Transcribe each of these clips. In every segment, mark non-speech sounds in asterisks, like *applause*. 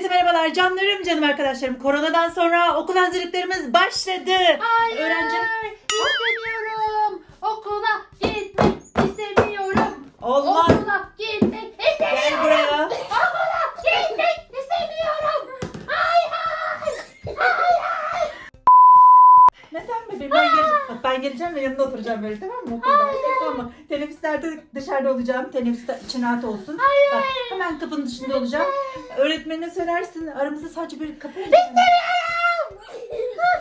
Herkese merhabalar canlarım canım arkadaşlarım. Koronadan sonra okul hazırlıklarımız başladı. Hayır. Öğrenci istemiyorum. Okula gitmek istemiyorum. olmaz. Okula gitmek istemiyorum. Gel buraya. Okula gitmek istemiyorum. Hayır. Hayır. Neden bebeğim? Ben. Bak ben geleceğim ve yanında oturacağım böyle tamam mı? Okulda. Tamam mı? Teneffüslerde dışarıda olacağım. Teneffüste için rahat olsun. Bak, hemen kapının dışında olacağım. Öğretmenine söylersin. Aramızda sadece bir kapı.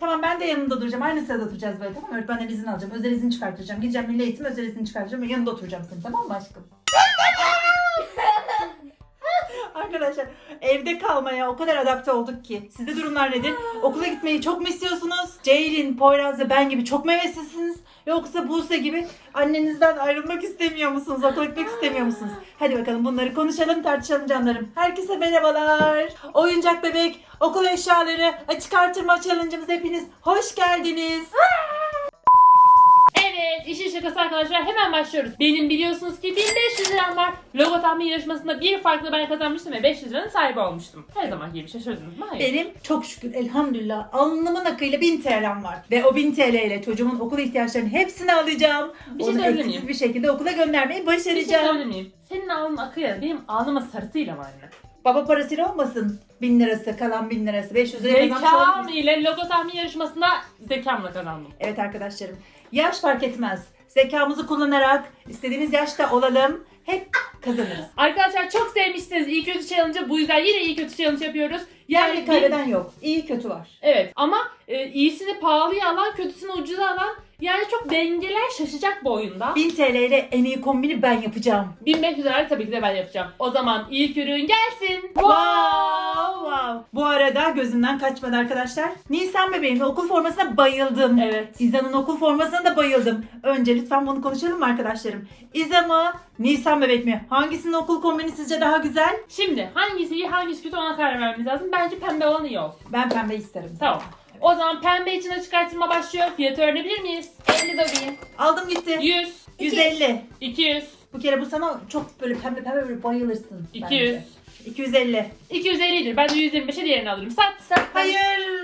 Tamam ben de yanında duracağım. Aynı sırada oturacağız böyle tamam mı? Öğretmenden izin alacağım. Özel izin çıkartacağım. Gideceğim milli eğitim özel izin çıkartacağım. ve Yanında oturacağım senin tamam mı aşkım? Arkadaşlar evde kalmaya o kadar adapte olduk ki. Sizde durumlar nedir? Okula gitmeyi çok mu istiyorsunuz? Ceylin, Poyraz ve ben gibi çok mu heveslisiniz? Yoksa Buse gibi annenizden ayrılmak istemiyor musunuz? Okula gitmek istemiyor musunuz? Hadi bakalım bunları konuşalım tartışalım canlarım. Herkese merhabalar. Oyuncak bebek, okul eşyaları, açık artırma challenge'ımıza hepiniz hoş geldiniz. İşin şakası arkadaşlar hemen başlıyoruz. Benim biliyorsunuz ki 1500 liram var. Logo tahmin yarışmasında bir farklı ben kazanmıştım ve 500 liranın sahibi olmuştum. Her zaman gibi şaşırdınız mı? Hayır. Benim çok şükür elhamdülillah alnımın akıyla 1000 TL'm var. Ve o 1000 TL ile çocuğumun okul ihtiyaçlarının hepsini alacağım. Bir şey Onu söyleyebilir eksiksiz miyim? bir şekilde okula göndermeyi Bir şey başaracağım. söyleyebilir miyim? Senin alnın akıyor. Benim alnıma sarısıyla var anne. Baba parasıyla olmasın. 1000 lirası kalan 1000 lirası. 500 lira kazanmış Zekam ile logo tahmin yarışmasında zekamla kazandım. Evet arkadaşlarım. Yaş fark etmez. Zekamızı kullanarak istediğimiz yaşta olalım. Hep kazanırız. Arkadaşlar çok sevmişsiniz iyi kötü challenge'ı. Bu yüzden yine iyi kötü challenge yapıyoruz. Yani bir- kaybeden yok. İyi kötü var. Evet ama e, iyisini pahalıya alan, kötüsünü ucuza alan yani çok dengeler şaşacak bu oyunda. 1000 TL ile en iyi kombini ben yapacağım. 1500 lira tabii ki de ben yapacağım. O zaman ilk ürün gelsin. Wow, wow. Bu arada gözümden kaçmadı arkadaşlar. Nisan bebeğimin okul formasına bayıldım. Evet. İza'nın okul formasına da bayıldım. Önce lütfen bunu konuşalım mı arkadaşlarım? İza mı? Nisan bebek mi? Hangisinin okul kombini sizce daha güzel? Şimdi hangisi iyi hangisi kötü ona karar vermemiz lazım. Bence pembe olan iyi olsun. Ben pembe isterim. Tamam. O zaman pembe için açık artırma başlıyor. Fiyatı öğrenebilir miyiz? 50 dobi. Aldım gitti. 100. 150. 200. Bu kere bu sana çok böyle pembe pembe böyle bayılırsın. 200. bence. 250. 250'dir. Ben de 125'e diğerini alırım. Sat. Hayır.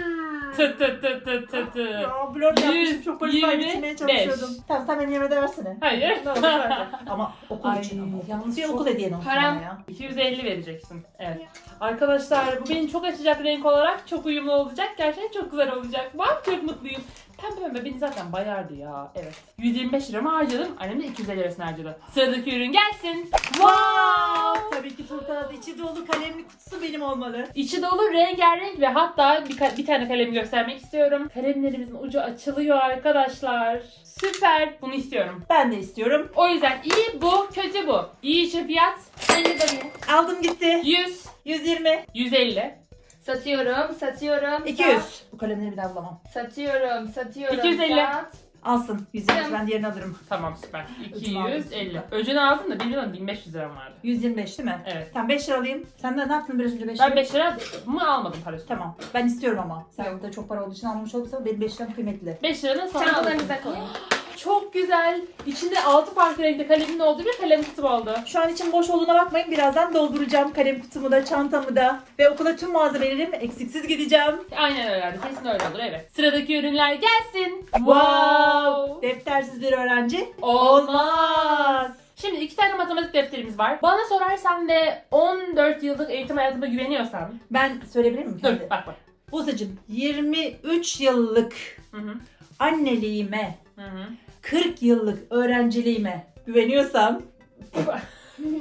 Tı tı tı tı tı tı. Ya blur yapmışım. Çok polis yirmi, vergisine çalışıyordum. beş. Tamam sen benim yerime de versene. Hayır. Ne olur ver. Ama okul Ay, için ama. yalnız bir çok okul hediyen olsun param- ya. 250 vereceksin. Evet. Arkadaşlar bu beni çok açacak renk olarak çok uyumlu olacak. Gerçekten çok güzel olacak. Ben çok mutluyum. Pembe pembe beni zaten bayardı ya. Evet. 125 liramı harcadım. Annem de 250 lirasını harcadı. Sıradaki ürün gelsin. Wow! Tabii ki turkuaz içi dolu kalemli kutusu benim olmalı. İçi dolu rengarenk ve hatta bir, bir tane kalem göstermek istiyorum. Kalemlerimizin ucu açılıyor arkadaşlar. Süper. Bunu istiyorum. Ben de istiyorum. O yüzden iyi bu, kötü bu. İyi için fiyat 50 dolar. Aldım gitti. 100, 120. 150. Satıyorum, satıyorum. 200. sat. Bu kalemleri bir daha bulamam. Satıyorum, satıyorum. 250. sat. Alsın. 120 Tamam. ben diğerini alırım. Tamam süper. Ödümü aldım. 250. Öcünü aldın da benim de 1500 liram vardı. 125 değil mi? Evet. Tamam 5 lira alayım. Sen de ne yaptın biraz önce 5 Ben lira? 5 lira mı almadım parasını. Tamam. Ben istiyorum ama. Sen de çok para olduğu için almamış olursa benim 5 liram kıymetli. 5 liranın sonra aldım. Çantalarınıza koyun. Çok güzel. İçinde 6 farklı renkte kalemin olduğu bir kalem kutum oldu. Şu an için boş olduğuna bakmayın. Birazdan dolduracağım kalem kutumu da, çantamı da. Ve okula tüm malzemelerim eksiksiz gideceğim. Aynen öyle. Kesin öyle olur evet. Sıradaki ürünler gelsin. Wow! Deftersiz bir öğrenci olmaz. Şimdi iki tane matematik defterimiz var. Bana sorarsan ve 14 yıllık eğitim hayatıma güveniyorsan. Ben söyleyebilir miyim? Dur bak bak. Buzacığım 23 yıllık Hı hı. anneliğime, Hı hı. 40 yıllık öğrenciliğime güveniyorsam *laughs* hep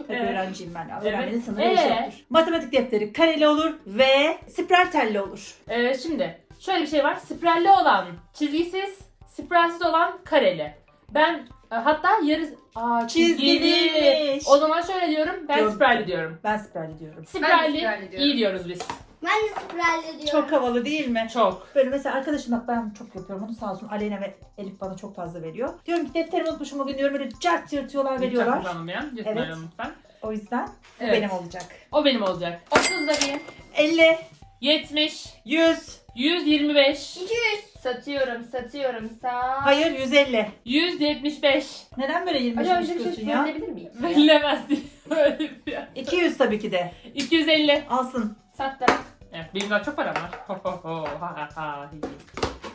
Evet. öğrenciyim ben. ya. Evet. Öğrencinin sınırı Ee? yoktur. Matematik defteri kareli olur ve spiral telli olur. Ee, şimdi şöyle bir şey var. Spiralli olan çizgisiz, spiralsiz olan kareli. Ben e, hatta yarı Aa, çizgili. Çizgiliymiş. O zaman şöyle diyorum. Ben Diyorum. spiralli diyorum. Ben spiral diyorum. Spiralli spiralli diyorum. iyi diyoruz biz. Ben de spiralle diyorum. Çok havalı değil mi? Çok. Böyle mesela arkadaşım bak ben çok yapıyorum onu sağ olsun Aleyna ve Elif bana çok fazla veriyor. Diyorum ki defterimi unutmuşum bugün diyorum böyle cart yırtıyorlar veriyorlar. Lütfen kullanın ya. Lütfen Evet. lütfen. O yüzden bu Evet. benim olacak. O benim olacak. 30 da bir. 50, 70, 100, 125, 200. Satıyorum, satıyorum. Sat. hayır 150. 175. Neden böyle 25 Acaba önce bir şey çıkıyorsun ya? söyleyebilir miyim? Verilemez diye. *laughs* Öyle bir şey. 200 tabii ki de. 250. Alsın. Sattım. Evet benim daha çok param var. Ho ho ho ha ha ha.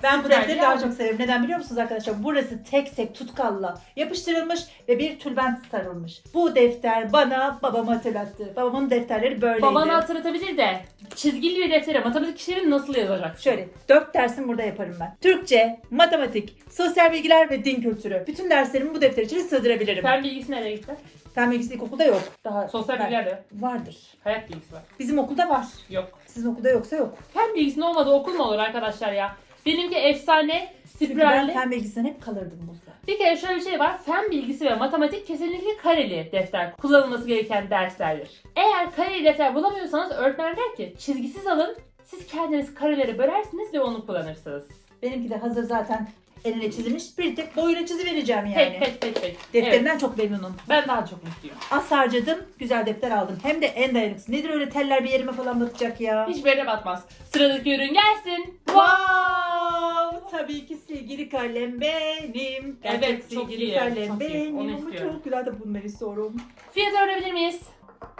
Ben bu Süper, defteri ya. daha çok seviyorum. Neden biliyor musunuz arkadaşlar? Burası tek tek tutkalla yapıştırılmış ve bir tülbent sarılmış. Bu defter bana babamı hatırlattı. Babamın defterleri böyleydi. Babanı hatırlatabilir de çizgili bir deftere matematik işleri nasıl yazacaksın? Şöyle dört dersim burada yaparım ben. Türkçe, matematik, sosyal bilgiler ve din kültürü. Bütün derslerimi bu defter içine sığdırabilirim. Fen bilgisi nereye gitti? Fen bilgisi ilkokulda yok. Daha Sosyal ben- bilgiler de. Vardır. Hayat bilgisi var. Bizim okulda var. Yok. Sizin okulda yoksa yok. Fen bilgisinin olmadığı okul mu olur arkadaşlar ya? Benimki efsane, Çünkü ben spiralli. fen bilgisinden hep kalırdım burada. Bir kere şöyle bir şey var. Fen bilgisi ve matematik kesinlikle kareli defter. Kullanılması gereken derslerdir. Eğer kareli defter bulamıyorsanız öğretmen der ki çizgisiz alın. Siz kendiniz karelere bölersiniz ve onu kullanırsınız. Benimki de hazır zaten eline çizilmiş. Bir tek boyuna çizivereceğim yani. Pek pek pek pek. Evet, Defterinden çok memnunum. ben daha çok mutluyum. Az harcadım, güzel defter aldım. Hem de en dayanıklısı. Nedir öyle teller bir yerime falan batacak ya? Hiçbir yere batmaz. Sıradaki ürün gelsin. Wow! Tabii ki silgili kalem benim. Evet, Gerçek çok silgili iyi, kalem çok iyi. benim. Onu Ama istiyorum. çok güzel de bunları istiyorum. Fiyatı öğrenebilir miyiz?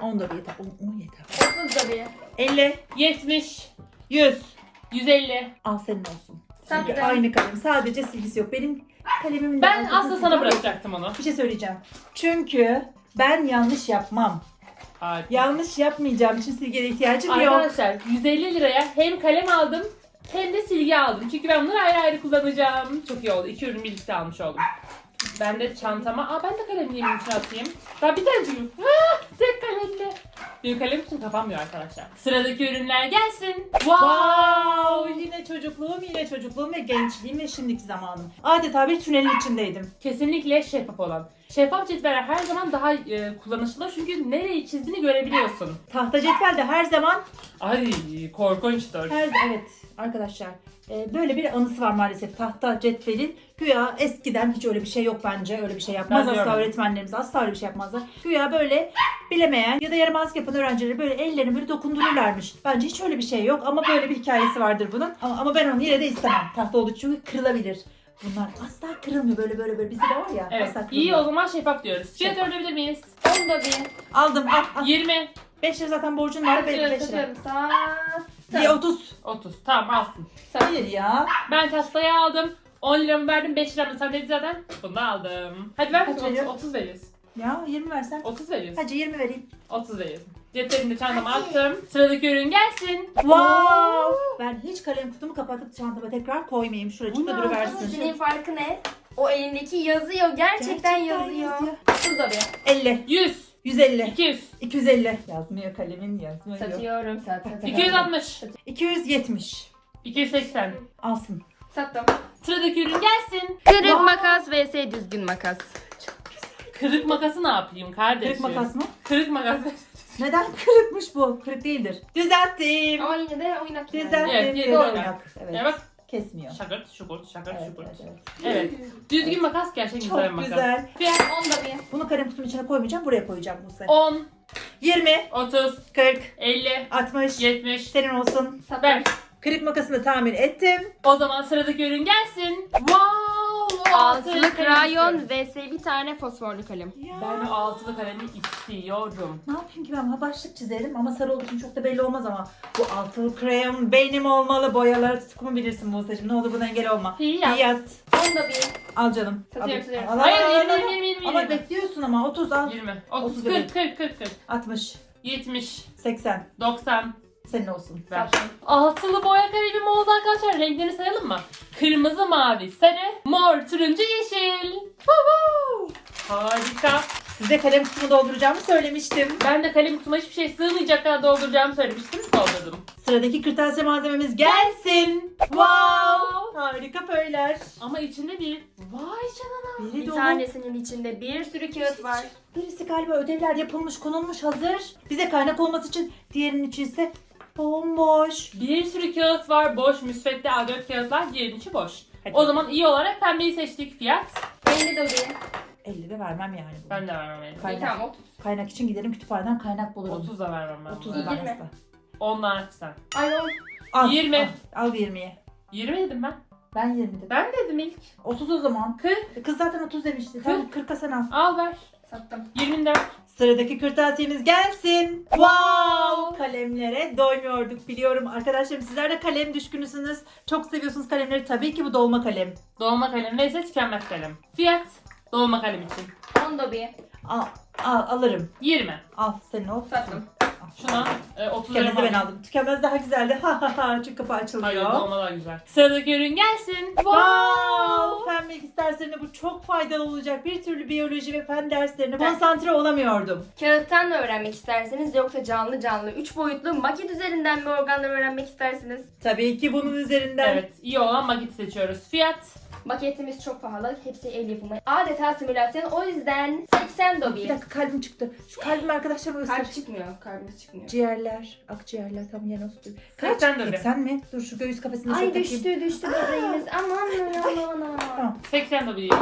10 da bir yeter. 10, 10 yeter. 30 da bir. 50, 70, 100. 150. Al senin olsun. Sen Çünkü de. aynı kalem. Sadece silgisi yok. Benim kalemimin de Ben arkasında aslında silgi sana var. bırakacaktım onu. Bir şey söyleyeceğim. Çünkü ben yanlış yapmam. Harika. Yanlış yapmayacağım için silgiye ihtiyacım yok. Arkadaşlar 150 liraya hem kalem aldım hem de silgi aldım. Çünkü ben bunları ayrı ayrı kullanacağım. Çok iyi oldu. İki ürün birlikte almış oldum. Ben de çantama... Aa ben de kalemliğimin içine atayım. Daha bir tane çünkü. Tek kalemli. Benim kalem için kapanmıyor arkadaşlar. Sıradaki ürünler gelsin. Wow! Yine çocukluğum, yine çocukluğum ve gençliğim ve şimdiki zamanım. Adeta bir tünelin içindeydim. Kesinlikle şeffaf olan. Şeffaf cetveller her zaman daha e, kullanışlı çünkü nereyi çizdiğini görebiliyorsun. Tahta cetvel de her zaman Ay korkunçtur. Her evet arkadaşlar e, böyle bir anısı var maalesef tahta cetvelin. Güya eskiden hiç öyle bir şey yok bence. Öyle bir şey yapmaz Ben asla öğretmenlerimiz asla öyle bir şey yapmazlar. Güya böyle bilemeyen ya da yaramazlık yapan öğrencileri böyle ellerini böyle dokundururlarmış. Bence hiç öyle bir şey yok ama böyle bir hikayesi vardır bunun. Ama, ama ben onu yine de istemem. Tahta olduğu çünkü kırılabilir. Bunlar asla kırılmıyor böyle böyle böyle. Bizde de var ya Evet. asla İyi kırılmıyor. o zaman şeffaf diyoruz. Fiyat Şeffaf. öğrenebilir miyiz? 10 da bir. Aldım al al. 20, 5 lira zaten borcun var. 5 Satıyorum lira. satıyorum. Diye Sattım. 30. 30. Tamam alsın. Hayır ya. Ben taslaya aldım. 10 liramı verdim. 5 liramı sen dedi zaten. Bunu da aldım. Hadi ver Kaç 30, veriyor? 30 veriyoruz. Ya 20 versen. 30 veriyoruz. Hadi 20 vereyim. 30 veriyoruz. Ceplerimi de çantama attım. Sıradaki ürün gelsin. Wow! Ben hiç kalem kutumu kapatıp çantama tekrar koymayayım. Şuracıkta duruversin. senin farkı ne? O elindeki yazıyor. Gerçekten, yazıyor. 30 da bir. 50, 100, 150, 200, 250. Yazmıyor kalemin yazmıyor. Satıyorum sat. satıyorum. 260, 270. 280. Alsın. Sattım. Sıradaki ürün gelsin. Kırık Wow. makas vs düzgün makas. Kırık makası ne yapayım kardeşim? Kırık makas mı? Kırık makas. Neden *laughs* kırıkmış bu? Kırık değildir. Düzelttim. Ama yine de oynak. Düzelttim. Evet, Evet, doğru. oynak. Evet. Ya bak Kesmiyor. şakırt şukurt şakırt Evet, şukurt. evet, Evet. evet. Düzgün makas gerçekten güzel bir Çok makas. güzel. Fiyat 10 da bir. Bunu kalem kutumun içine koymayacağım. Buraya koyacağım bu sefer. 10, 20, 30, 40, 50, 60. 70. Senin olsun. Ver. Kırık makasını tamir ettim. O zaman sıradaki ürün gelsin. Wow! Altılı kalem krayon istiyorum. vs bir tane fosforlu kalem. Ya. Ben o altılı kalemi istiyorum. Ne yapayım ki ben Ha, başlık çizerim ama sarı olduğu için çok da belli olmaz ama bu altılı krem benim olmalı boyaları tutkumu bilirsin Buse'cim ne olur buna engel olma. Fiyat. Fiyat. 10 da bir. Al canım. Satıyorum, satıyorum. Al, al, Hayır al, 20 al, 20 al. 20 20. Ama bekliyorsun ama 30 al. 20, 30, 30 40, 40, 40, 40, 60, 70, 80 90. senin olsun. Ver. Altılı boya kalemim oldu arkadaşlar. Renklerini sayalım mı? Kırmızı, mavi, sarı, mor, turuncu, yeşil. Woohoo! Harika. Size kalem kutumu dolduracağımı söylemiştim. Ben de kalem kutuma hiçbir şey sığmayacak kadar dolduracağımı söylemiştim. Doldurdum. Sıradaki kırtasiye malzememiz gelsin. Wow! Harika pöyler. Ama içinde bir vay canına. Biri Bir dolu. tanesinin içinde bir sürü kağıt var. Birisi galiba ödevler yapılmış, konulmuş, hazır. Bize kaynak olması için diğerinin içi ise bomboş. Bir sürü kağıt var. Boş müsvedde A4 kağıtlar. Diğerinin içi boş. Hadi. O zaman iyi olarak pembeyi seçtik. Fiyat. 50 de bir. 50 de vermem yani. bunu. Ben de vermem elli. Kaynak. İyi tamam 30. Kaynak için giderim kütüphaneden kaynak bulurum. 30 da vermem ben. 30 buna. da ben Yirmi. asla. Ondan sen. Ay 10. Al, 20. Al, al 20'ye. 20 dedim ben. Ben 20 dedim. Ben dedim ilk. 30 o zaman. 40. Kız zaten 30 demişti. Tamam 40'a sen al. Al ver. Sattım. 24. Sıradaki kırtasiyemiz gelsin. Wow! Kalemlere doymuyorduk biliyorum. Arkadaşlarım sizler de kalem düşkünüsünüz. Çok seviyorsunuz kalemleri. Tabii ki bu dolma kalem. Dolma kalem neyse tükenmez kalem. Fiyat dolma kalem için. 10 dobi. Al, al alırım. 20. Al senin o. Sattım. Şuna e, 30 lira Tükenmez'i ben aldım. Tükenmez daha güzeldi. *laughs* Ha ha ha. Çünkü kapı Hayır açılıyor. dolma daha güzel. Sıradaki ürün gelsin. Wow! Derslerinde bu çok faydalı olacak. Bir türlü biyoloji ve fen derslerine konsantre olamıyordum. Kağıttan mı öğrenmek isterseniz yoksa canlı canlı 3 boyutlu maket üzerinden mi organları öğrenmek istersiniz? Tabii ki bunun üzerinden. Evet iyi olan maketi seçiyoruz. Fiyat Maketimiz çok pahalı. Hepsi el yapımı. Adeta simülasyon. O yüzden 80 Bir dobi. dakika kalbim çıktı. Şu kalbimi arkadaşlarıma göster. Kalp çıkmıyor. Kalbimiz çıkmıyor. Ciğerler, akciğerler tam yerine oturdu. Kaç? 80 dobi. 80 mi? Dur şu göğüs kafesini Ay takayım. düştü düştü böbreğimiz. Aman aman aman. Tamam. 80 de diyor.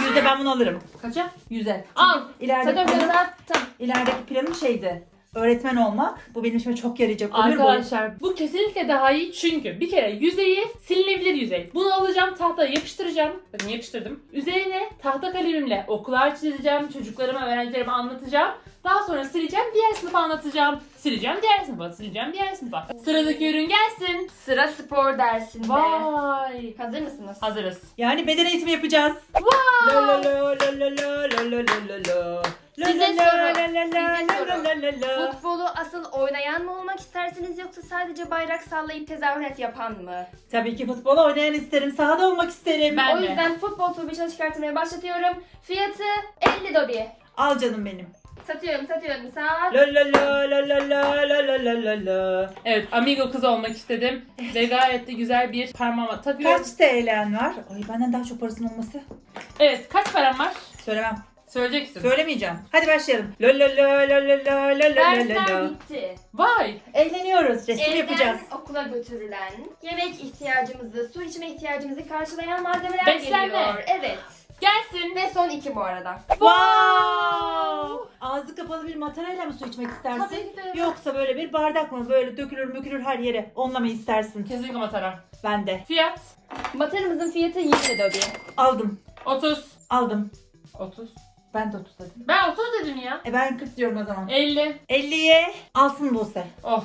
Yüzde ben bunu alırım. Kaça? Yüze. Al. İleride Satıyorum planım, sattım. ilerideki planım şeydi. Öğretmen olmak. Bu benim işime çok yarayacak. Ömür. Arkadaşlar bu kesinlikle daha iyi çünkü bir kere yüzeyi silinebilir yüzey. Bunu alacağım tahtaya yapıştıracağım. Bakın yapıştırdım. Üzerine tahta kalemimle okular çizeceğim. Çocuklarıma öğrencilerime anlatacağım. Daha sonra sileceğim diğer sınıfa anlatacağım. Sileceğim diğer sınıfa, sileceğim diğer sınıfa. Sıradaki ürün gelsin. Sıra spor dersinde. Vay. Hazır mısınız? Hazırız. Yani beden eğitimi yapacağız. La la la la la la la la la la. Size soru, size soru. Futbolu asıl oynayan mı olmak istersiniz yoksa sadece bayrak sallayıp tezahürat yapan mı? Tabii ki futbol oynayan isterim. Sahada olmak isterim. Ben o de. yüzden futbol turbişini çıkartmaya başlatıyorum. Fiyatı 50 dobi. Al canım benim. Satıyorum satıyorum. La la la la la la la la la la la. Evet amigo kız olmak istedim. Ve gayet de güzel bir parmağıma takıyorum. Kaç TL'n var? Ay benden daha çok parasının olması. Evet kaç param var? Söylemem. Söyleyeceksin. Söylemeyeceğim. Hadi başlayalım. La la la la la la la la la Dersler la. bitti. Vay. Eğleniyoruz. Resim Evden yapacağız. okula götürülen, yemek ihtiyacımızı, su içme ihtiyacımızı karşılayan malzemeler Beslenme. geliyor. Evet. Gelsin. Ve son iki bu arada. Wow! Ağzı kapalı bir matarayla mı su içmek istersin? Tabii ki de. Yoksa böyle bir bardak mı? Böyle dökülür mükülür her yere. Onunla mı istersin? Kesinlikle matara. Ben de. Fiyat Batarımızın fiyatı 20 dobi. Aldım. 30. Aldım. 30. Ben de 30 dedim. Ben 30 dedim ya. E ben 40 diyorum o zaman. 50. 50'ye alsın Buse. Oh.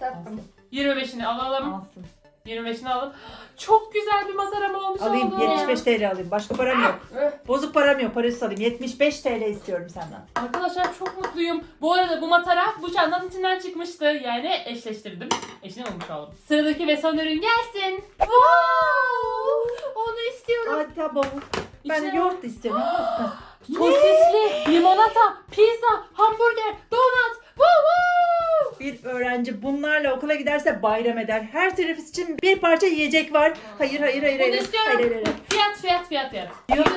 Sattım. 25'ini alalım. Alsın. 25'ini alalım. Çok güzel bir mataram olmuş Alayım oldu. 75 TL alayım. Başka param yok. Öh. Bozuk param yok. Parası alayım. 75 TL istiyorum senden. Arkadaşlar çok mutluyum. Bu arada bu matara bu çantanın içinden çıkmıştı. Yani eşleştirdim. Eşini olmuş oldum. Sıradaki ve son ürün gelsin. Wow! Onu istiyorum. Adeta bavul. Ben İçine- yoğurt da istiyorum. *gasps* Sosisli, limonata, pizza, hamburger, donut. Wow, wow! Bir öğrenci bunlarla okula giderse bayram eder. Her teneffüs için bir parça yiyecek var. Hayır hayır hayır. Bunu hayır. istiyorum. Hayır hayır hayır. Fiyat, fiyat, fiyat, fiyat.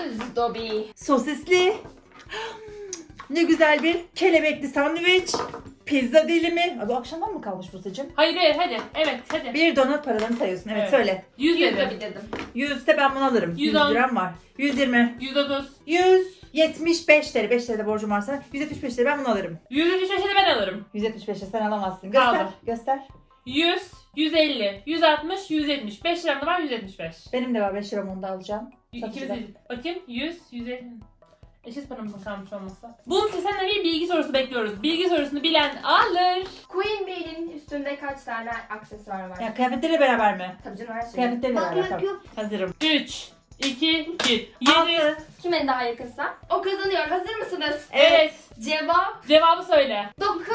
100 dobi. Sosisli. *gasps* Ne güzel bir kelebekli sandviç. Pizza dilimi. Aa, Bu akşamdan mı kalmış bu seçim? Hayır, hayır, hadi. Evet, hadi. Bir donut paralarını sayıyorsun. Evet, Evet. söyle. 100 100 dedim. dedim. 100 de ben bunu alırım. 100 110. liram var. 120. 130. 175 TL. 5 TL borcum var sana. 175 TL ben bunu alırım. 175'i ben alırım. 175 TL sen alamazsın. Göster. Kaldı. Göster. 100, 150, 160, 170. 5 liram da var 175. Benim de var 5 liram onu da alacağım. İkimiz Satıcıda. de- Bakayım 100, 150. Eşit paramızın kalmış olmasa. Bunun için senden bir bilgi sorusu bekliyoruz. Bilgi sorusunu bilen alır. Queen Bee'nin üstünde kaç tane aksesuar var? Ya kıyafetleriyle beraber mi? Tabii canım her şey. Kıyafetleriyle beraber. Bakmak Tamam. yok. Hazırım. 3, 2, 1. 7. 6. Kim en daha yakınsa? O kazanıyor. Hazır mısınız? Evet. Cevap Cevabı söyle. 9.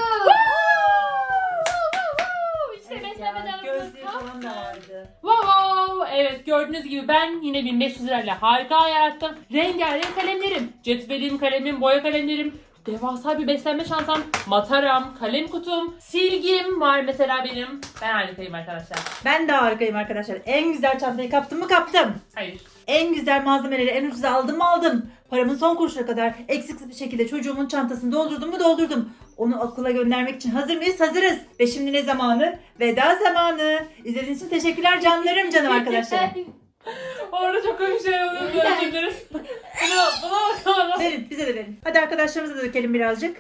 Ya, gözlüğü falan da vardı. Wow! Evet gördüğünüz gibi ben yine 1500 lirayla harika yarattım. Rengarenk kalemlerim, cetvelim, kalemim, boya kalemlerim, devasa bir beslenme çantam, mataram, kalem kutum, silgim var mesela benim. Ben harikayım arkadaşlar. Ben de harikayım arkadaşlar. En güzel çantayı kaptım mı kaptım. Hayır. En güzel malzemeleri en ucuza aldım mı aldım. Paramın son kuruşuna kadar eksiksiz bir şekilde çocuğumun çantasını doldurdum mu doldurdum. Onu okula göndermek için hazır mıyız? Hazırız. Ve şimdi ne zamanı? Veda zamanı. İzlediğiniz için teşekkürler canlarım canım arkadaşlarım. *laughs* Orada çok komik şey oluyor. Özür dileriz. Buna, buna bakalım. Verin bize de verin. Hadi arkadaşlarımıza da dökelim birazcık.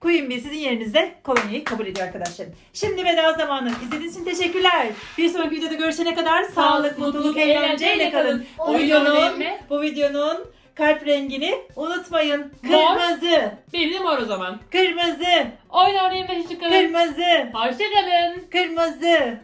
Queen Bee sizin yerinizde kolonyayı kabul ediyor arkadaşlarım. Şimdi veda zamanı. İzlediğiniz için teşekkürler. Bir sonraki videoda görüşene kadar sağlık, mutluluk, eğlenceyle kalın. Bu videonun, bu videonun kalp rengini unutmayın. Mor. Kırmızı. Benim mor o zaman. Kırmızı. Oyun oynayın ve çıkalım. Kırmızı. Hoşçakalın. Kırmızı.